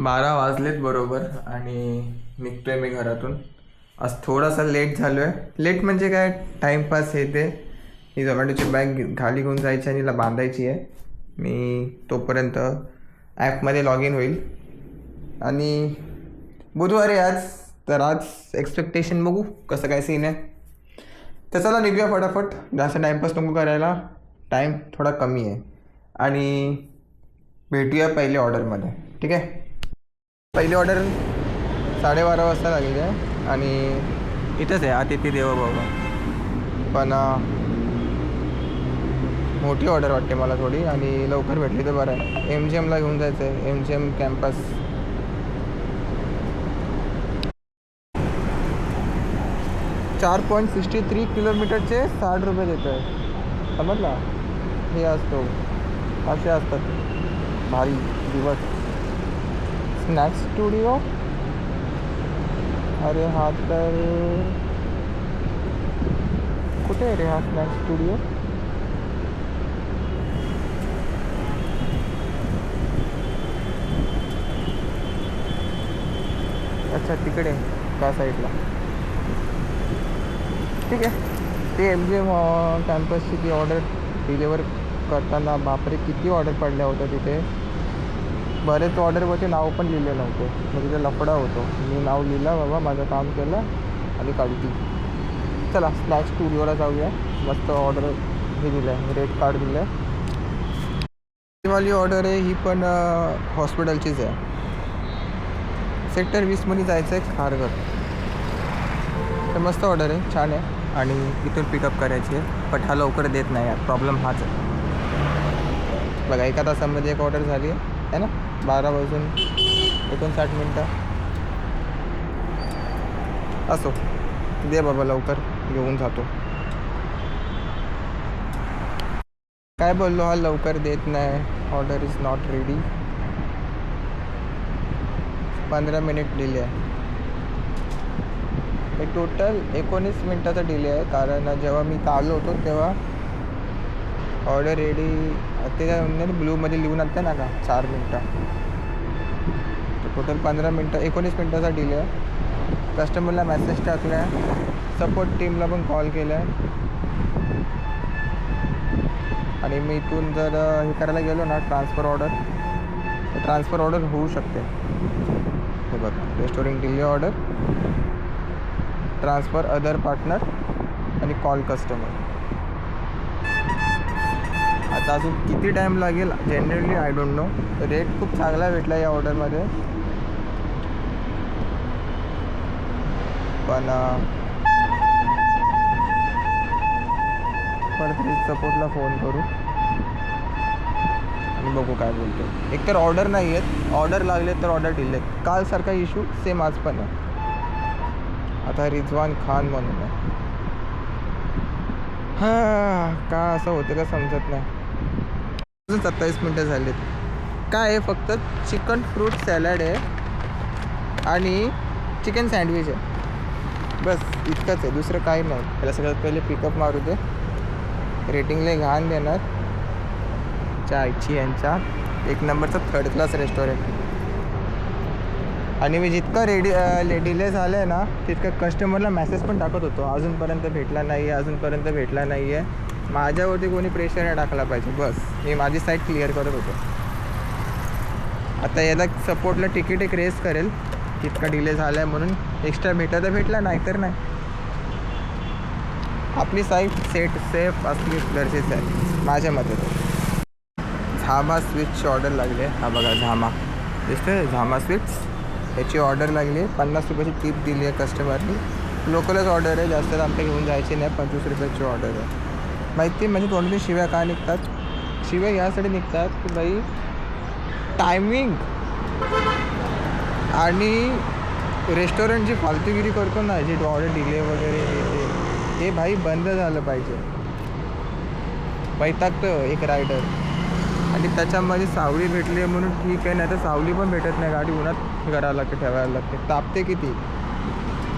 बारा वाजलेत बरोबर आणि निघतोय मी घरातून. आज थोडासा लेट झालो आहे लेट म्हणजे काय? टाईमपास हे ते. ही झोमॅटोची बॅग खाली घेऊन जायची आणि तिला बांधायची आहे. मी तोपर्यंत ॲपमध्ये लॉग इन होईल. आणि बुधवार आहे आज. तर आज एक्सपेक्टेशन बघू कसं काय सीन आहे. तर चला निघूया फटाफट. जास्त टाईमपास नको करायला. टाईम थोडा कमी आहे. आणि भेटूया पहिले ऑर्डरमध्ये ठीक आहे? पहिली ऑर्डर साडेबारा वाजता लागली आहे. आणि इथंच आहे अतिथी देवो बाबा पण मोठी ऑर्डर वाटते मला थोडी. आणि लवकर भेटली तर बरं आहे. एम जी एमला घेऊन जायचं आहे. एम जी एम कॅम्पस चार पॉईंट सिक्स्टी थ्री किलोमीटरचे साठ रुपये देतो आहे समजला? हे असतो. असे असतात. भारी दिवस. स्नॅक्स स्टुडिओ अरे हा तर कुठे आहे रे हा स्नॅक्स स्टुडिओ अच्छा तिकडे. त्या साईडला ठीक आहे. ते एम जी एम कॅम्पसची ती ऑर्डर डिलिव्हर करताना बापरे किती ऑर्डर पडल्या होत्या तिथे. बरेच ऑर्डरवरती नाव पण लिहिले नव्हते मग तिथे लफडा होतो. मी नाव लिहिलं बाबा माझं काम केलं आणि काढली चला स्नॅक्स स्टुडिओला जाऊया. मस्त ऑर्डर हे दिलं आहे रेट कार्ड दिलं आहे वाली ऑर्डर आहे ही पण हॉस्पिटलचीच आहे. सेक्टर वीसमध्ये जायचं आहे खारघर. तर मस्त ऑर्डर आहे छान आहे. आणि इथून पिकअप करायची आहे. पण हा लवकर देत नाही यार प्रॉब्लेम हाच आहे. बघा एका तासामध्ये एक ऑर्डर झाली आहे. आहे ना? बारा वाजून एकोणसाठ मिनटं. असो. दे बाबा लवकर घेऊन जातो. काय बोललो? हा लवकर देत नाही. ऑर्डर इज नॉट रेडी पंधरा मिनिट डिले आहे. हे टोटल एकोणीस मिनटाचा डिले आहे. कारण जेव्हा मी आलो होतो तेव्हा ऑर्डर रेडी ते काय ब्लूमध्ये लिहून आलं ना का चार मिनटं. टोटल पंधरा मिनटं एकोणीस मिनटाचा डिले आहे. कस्टमरला मेसेज टाकला. आहे सपोर्ट टीमला पण कॉल केला. आहे आणि मी इथून जर हे करायला गेलो ना ट्रान्सफर ऑर्डर तर ट्रान्सफर ऑर्डर होऊ शकते. हे बघ restaurant delay order transfer other partner आणि कॉल कस्टमर आता अजून किती टाईम लागेल? Generally I don't know rate खूप चांगला भेटला या ऑर्डरमध्ये पण परत सपोर्टला फोन करू. आणि बघू काय बोलतो एकतर ऑर्डर नाही आहेत ऑर्डर लागले तर ऑर्डर दिले कालसारखा इशू सेम आज पण आहे आता रिजवान खान म्हणून आहे. हां का असं होतं का समजत नाही. सत्तावीस मिनटं झालीत. काय आहे? फक्त चिकन फ्रूट सॅलड आहे आणि चिकन सँडविच आहे. बस इतकंच आहे. दुसरं काही नाही. त्याला सगळ्यात पहिले पिकअप मारू दे. रेटिंगला घाण देणार. चायची यांच्या एक नंबरचा थर्ड क्लास रेस्टॉरंट आणि मी जितकं रेडी डिले झालं आहे ना तितकं कस्टमरला मेसेज पण टाकत होतो. अजूनपर्यंत भेटला नाही आहे अजूनपर्यंत भेटला नाही आहे माझ्यावरती कोणी प्रेशर नाही टाकला पाहिजे. बस. मी माझी साईड क्लिअर करत होतो. आता याला सपोर्टला तिकीट एक रेस करेल. तितका डिले झाला आहे म्हणून. एक्स्ट्रा भेटा तर भेटला नाही तर नाही. आपली साईड सेट सेफ असली गरजेचं आहे माझ्या मते. तर झामा स्विचची ऑर्डर लागली. आहे हा बघा झामा. दिसतंय? झामा स्विट्स याची ऑर्डर लागली. आहे पन्नास रुपयाची टीप दिली आहे कस्टमरनी लोकलच ऑर्डर आहे. जास्त आमच्या घेऊन जायची नाही. पंचवीस रुपयाची ऑर्डर आहे. माहिती म्हणजे तोंडून शिव्या का निघतात? शिव्या यासाठी निघतात की बाई टायमिंग आणि रेस्टॉरंट जी फालतूगिरी करतो ना जे ऑर्डर डिले वगैरे हे हे भाई बंद झालं पाहिजे. वैतागतं एक रायडर आणि त्याच्यामध्ये सावली भेटली आहे म्हणून ठीक आहे नाही तर सावली पण भेटत नाही. गाडी उन्हात करायला लागते ठेवायला लागते. तापते किती?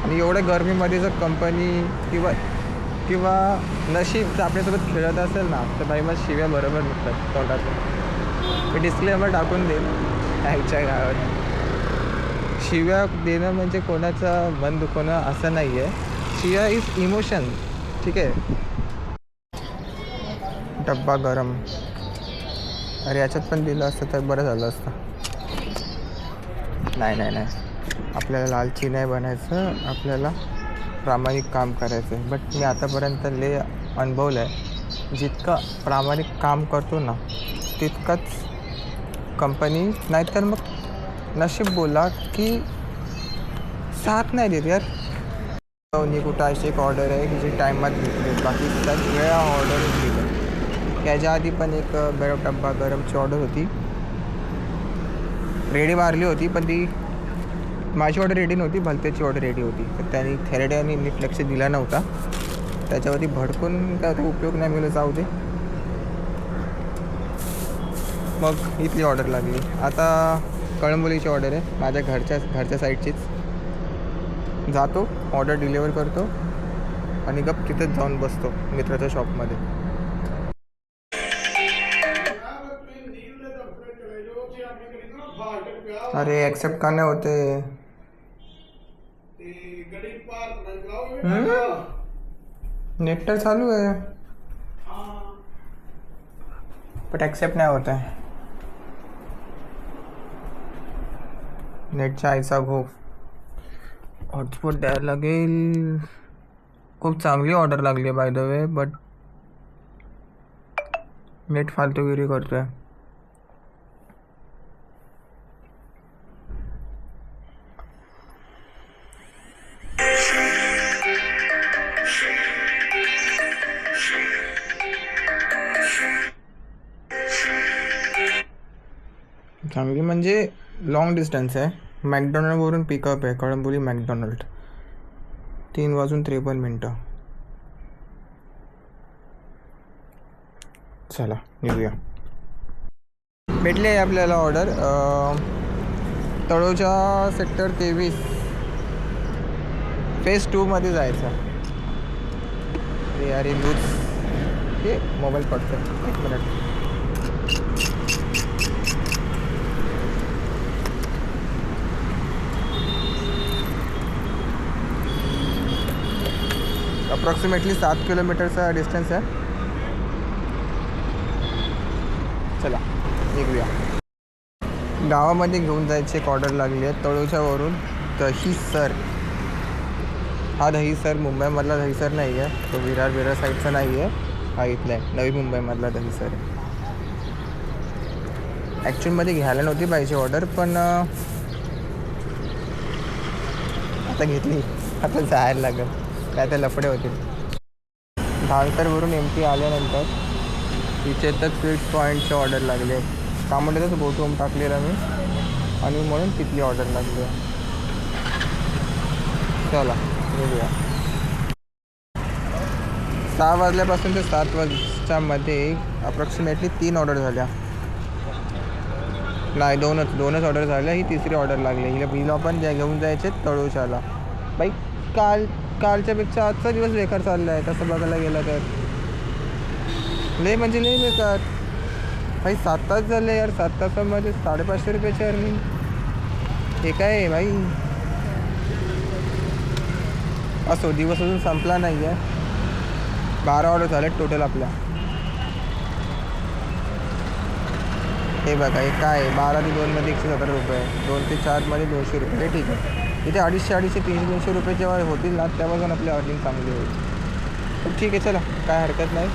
आणि एवढ्या गरमीमध्ये जर कंपनी किंवा किंवा नशीब जर आपल्यासोबत खेळत असेल ना तर भाई मग शिव्या बरोबर निघतात तोंडातून. मी डिस्क्लेमर टाकून देईल ह्याच्या गावात. शिव्या देणं म्हणजे कोणाचं मन दुखवणं असं नाही आहे शिव्या इज इमोशन ठीक आहे? डब्बा गरम. अरे याच्यात पण दिलं असतं तर बरं झालं असतं. नाही नाही नाही. आपल्याला लालची नाही बनायचं. आपल्याला प्रामाणिक काम करायचं आहे बट मी आतापर्यंत ले अनुभवलं आहे जितकं प्रामाणिक काम करतो ना तितकंच कंपनी नाहीतर मग नशीब बोला की साथ नाही देत यार. मी कुठं अशी एक ऑर्डर आहे की जी टायमात भेटली. बाकी त्यात वेळा ऑर्डर घेतली याच्या आधी पण एक गरम डब्बा गरमची ऑर्डर होती. रेडी मारली होती पण ती माझी ऑर्डर रेडी नव्हती भलत्याची ऑर्डर रेडी होती. तर त्यांनी थेरड्याने नीट लक्ष दिला नव्हता. त्याच्यावरती भडकून काय तो उपयोग नाही मिळत जाऊ दे. मग इथली ऑर्डर लागली. आता कळंबोलीची ऑर्डर आहे. माझ्या घरच्या घरच्या साईडचीच जातो ऑर्डर डिलिव्हर करतो आणि गप तिथंच जाऊन बसतो मित्राच्या शॉपमध्ये अरे ॲक्सेप्ट का नाही होते? नेट तर चालू आहे. बट ॲक्सेप्ट नाही होत आहे. नेटच्या आईचा खूप हॉटस्पॉट द्यायला लागेल. खूप चांगली ऑर्डर लागली आहे by the way but net फालतूगिरी करतो आहे सांगली म्हणजे लॉंग डिस्टन्स आहे. मॅकडॉनल्डवरून पिकअप आहे. कळंबोली मॅकडॉनल्ड तीन वाजून त्रेपन्न मिनटं. चला निघूया. भेटली आहे आपल्याला ऑर्डर तळोजा सेक्टर तेवीस. फेज टूमध्ये जायचं. अरे अरे लूज. हे मोबाईल पडतो एक मिनिट अप्रॉक्सिमेटली सात किलोमीटरचा डिस्टन्स आहे. चला निघूया. गावामध्ये घेऊन जायची एक ऑर्डर लागली आहे. तळूच्यावरून दहीसर हा दहीसर मुंबईमधला दहीसर नाही आहे. तो विरार विरार साईडचा नाही आहे. हा इथला आहे. नवी मुंबईमधला दहीसर आहे. ॲक्च्युअलमध्ये घ्यायला नव्हती पाहिजे ऑर्डर पण आता घेतली. आता जायला लागेल. काय ते लफडे होतील. भांगरवरून एम पी आल्यानंतर तिथे तर स्वीट पॉईंटची ऑर्डर लागली आहे. का म्हणते बोटूम टाकलेला मी. आणि म्हणून तिथली ऑर्डर लागली चला निघूया. सहा वाजल्यापासून ते सात वाजच्या मध्ये अप्रॉक्सिमेटली तीन ऑर्डर झाल्या. नाही दोनच दोनच ऑर्डर झाल्या. ही तिसरी ऑर्डर लागली हिला हिला पण ज्या घेऊन जायचे तळूशाला बाई काल कालच्यापेक्षा आजचा दिवस बेकार चालला आहे तसं बघायला गेलं तर. लय म्हणजे लय बेकार. भाई सात तास झाले यार सात तासामध्ये साडेपाचशे रुपयाची अर्निंग हे काय आहे भाई? असो दिवस अजून संपला नाही आहे बारा ऑर्डर झाले टोटल आपल्या. हे बघा हे काय आहे? बारा ते दोनमध्ये एकशे सतरा रुपये. दोन ते चारमध्ये दोनशे रुपये. ठीक आहे. इथे अडीचशे अडीचशे तीनशे तीनशे रुपये जेव्हा होतील ना तेव्हा आपली अर्निंग चांगली होईल. ठीक आहे चला. काय हरकत नाही.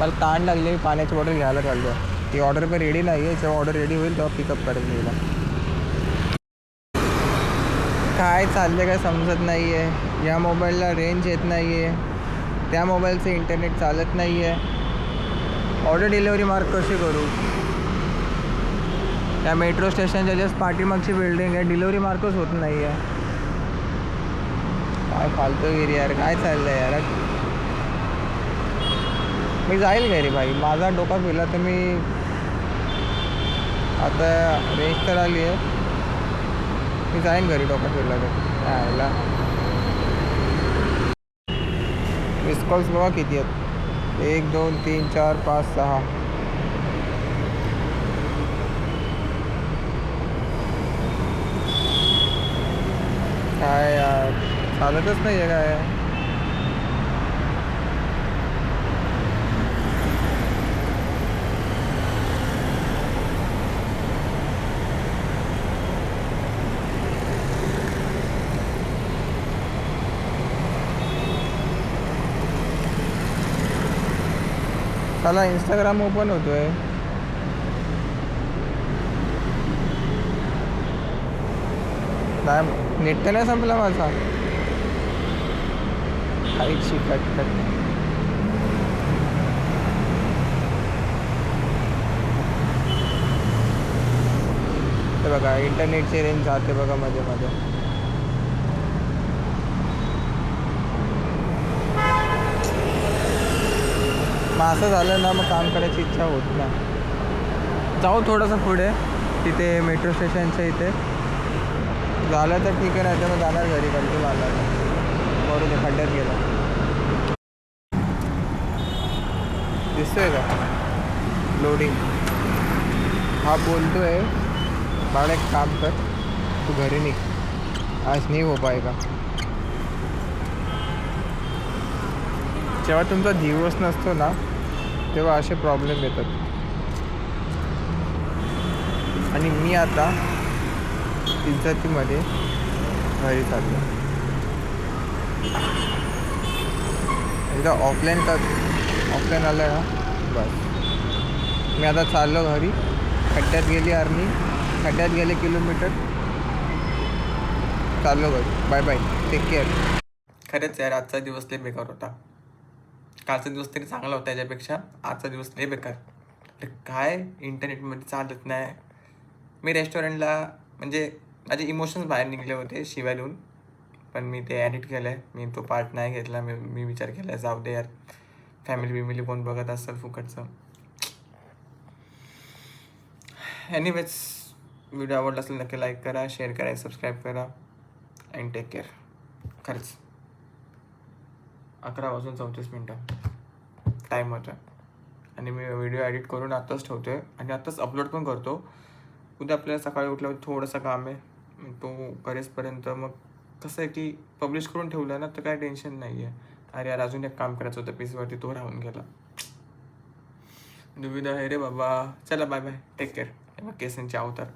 मला ताण लागली मी पाण्याची बॉटल घ्यायला चाललो आहे ती ऑर्डर पण रेडी नाही आहे जेव्हा ऑर्डर रेडी होईल तेव्हा पिकअप करेल मी काय चाललं काय समजत नाही आहे या मोबाईलला रेंज येत नाही आहे त्या मोबाईलचं इंटरनेट चालत नाही आहे ऑर्डर डिलेवरी मार्क कशी करू त्या मेट्रो स्टेशनच्या जस्ट पाठीमागची बिल्डिंग आहे. डिलेवरी मार्कच होत नाही आहे काय फालतूगिरी यार काय चाललंय यार? मी जाईल घरी भाई माझा डोका फिरला तर मी आता रेंज तर आली आहे. मी जाईन घरी डोका फिरला तर. यायला. मिस कॉल्स बघा किती आहेत. एक दोन तीन चार पाच सहा काय यार चालतच नाही आहे काय? चला इंस्टाग्राम ओपन होतोय. नाही नेट नाही संपला माझा. काहीच शिकत नाही ते बघा इंटरनेटची रेंज जाते बघा मध्ये मध्ये. मग असं झालं ना मग काम करायची इच्छा होत नाही जाऊ थोडंसं पुढे तिथे मेट्रो स्टेशनच्या इथे. झालं तर ठीक आहे नाही तर मग जाणार घरी कंटिन्यू आला बरोबर ते खड्ड्यात गेला. दिसतोय का? लोडिंग हा बोलतो आहे बाळा एक काम कर. तू घरी निघ. आज नाही हो पाएगा जेव्हा तुमचा दिवस नसतो ना तेव्हा असे प्रॉब्लेम येतात. आणि मी आता इज्जतीमध्ये घरी चाललो एकदा ऑफलाईन का ऑफलाईन आलं हा. बस. मी आता चाललो घरी. खड्ड्यात गेली आर्मी. खड्ड्यात गेले किलोमीटर. चाललो घरी. Bye bye. टेक केअर खरंच यार आजचा दिवस लय बेकार होता. कालचा दिवस तरी चांगला होता त्याच्यापेक्षा आजचा दिवस लय बेकार. अरे काय? इंटरनेटमध्ये चालत नाही. मी रेस्टॉरंटला म्हणजे माझे इमोशन्स बाहेर निघले होते शिवाय लिहून पण मी ते ॲडिट केलं आहे मी तो पार्ट नाही घेतला. मी मी विचार केला जाऊ दे यार. फॅमिली बिमिली कोण बघत असेल फुकटचं. एनिवेज व्हिडिओ आवडला असेल नक्की लाईक करा शेअर करा सबस्क्राईब करा अँड टेक केअर खरंच. अकरा वाजून चौतीस मिनटं. टाईम होता. आणि मी व्हिडिओ एडिट करून आत्ताच ठेवतो आहे आणि आत्ताच अपलोड पण करतो. उद्या आपल्याला सकाळी उठल्यावर थोडंसं काम आहे. तो करेसपर्यंत मग कसं आहे की पब्लिश करून ठेवलं ना तर काय टेन्शन नाही आहे अरे यार अजून एक काम करायचं होतं पीसवरती तो राहून गेला. दुविधा आहे रे बाबा. चला बाय बाय टेक केअर केसांचे अवतार.